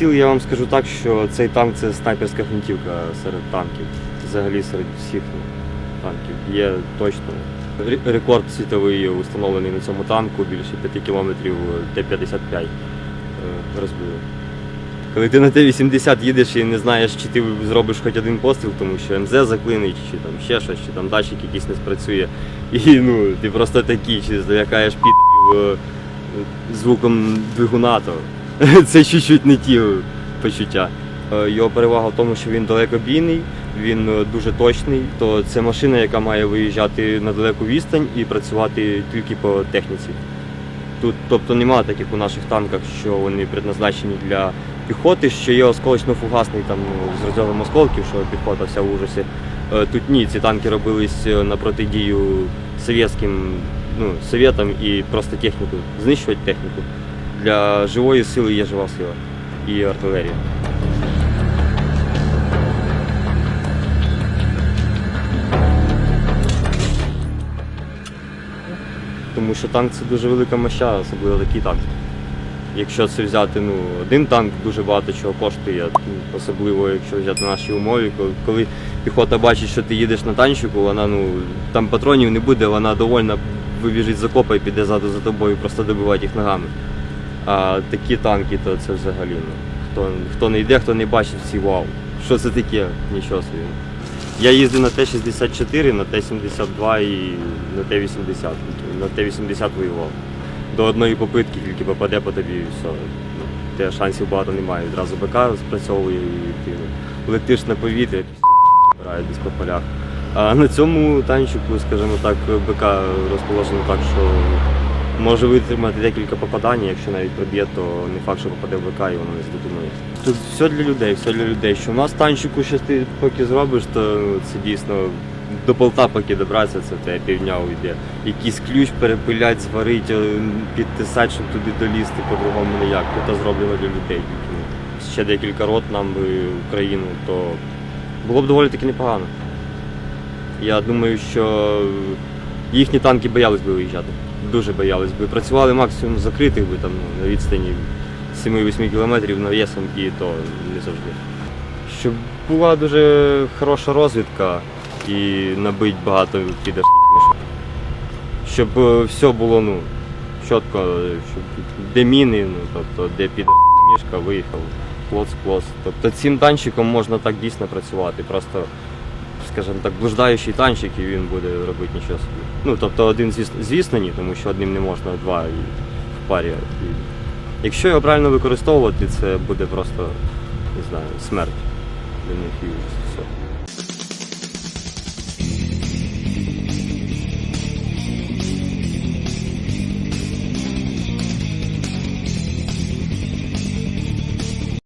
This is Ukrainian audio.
Я вам скажу так, що цей танк це снайперська гвинтівка серед танків. Взагалі серед всіх ну, танків. Є точно. Рекорд світовий установлений на цьому танку більше 5 кілометрів Т-55 е, розбили. Коли ти на Т-80 їдеш і не знаєш, чи ти зробиш хоч один постріл, тому що МЗ заклинить, чи там ще щось, чи там датчик якийсь не спрацює. І ну, ти просто такий, чи злякаєш підів е, звуком двигуна, то це чуть-чуть не ті почуття. Е, Його перевага в тому, що він далекобійний, він е, дуже точний. То це машина, яка має виїжджати на далеку відстань і працювати тільки по техніці. Тут, тобто немає таких у наших танках, що вони предназначені для піхоти, що є осколочно-фугасний там з розділом осколків, що піхота вся в ужасі. Е, Тут ні, ці танки робились е, на протидію совєтським ну, совєтам і просто техніку, знищувати техніку. Для живої сили є жива сила і артилерія. Тому що танк це дуже велика моща, особливо такий танк. Якщо це взяти ну, один танк, дуже багато чого коштує, ну, особливо якщо взяти наші умови, коли піхота бачить, що ти їдеш на танчику, вона ну там патронів не буде, вона довольна вибіжить з окопа і піде ззаду за тобою, просто добивати їх ногами. А такі танки, то це взагалі ну, хто, хто не йде, хто не бачить всі вау. Що це таке? Нічого собі. Я їздив на Т-64, на Т-72 і на Т-80. На Т-80 воював. До одної попитки тільки попаде по тобі і все. Ну, Те шансів багато немає. Відразу БК спрацьовує і ти летиш на повітря, грає десь по полях. А на цьому танчику, скажімо так, БК розположено так, що може витримати декілька попадань, якщо навіть проб'є, то не факт, що попаде в БК і воно не здетонує. Тут все для людей, все для людей. Що в нас танчику щось ти поки зробиш, то це дійсно до Полта, поки добратися, це те півдня уйде. Якийсь ключ перепилять, зварить, е, підтисати, щоб туди долізти, по-другому ніяк. Це зроблено для людей. Ще декілька рот нам би в Україну, то було б доволі таки непогано. Я думаю, що їхні танки боялись би виїжджати. Дуже би. Працювали максимум закритих би там на відстані 7-8 кілометрів навісом і то не завжди. Щоб була дуже хороша розвідка і набить багато підеш. Щоб е, все було ну, чітко, щоб де міни, ну, тобто де піде мішка, виїхав, плоц плоц. Тобто цим танчиком можна так дійсно працювати. Просто, скажімо так, блуждаючий танчик і він буде робити нічого собі. Ну, тобто один звісно, звісно ні, тому що одним не можна, два і в парі. І Якщо його правильно використовувати, це буде просто, не знаю, смерть для них і все.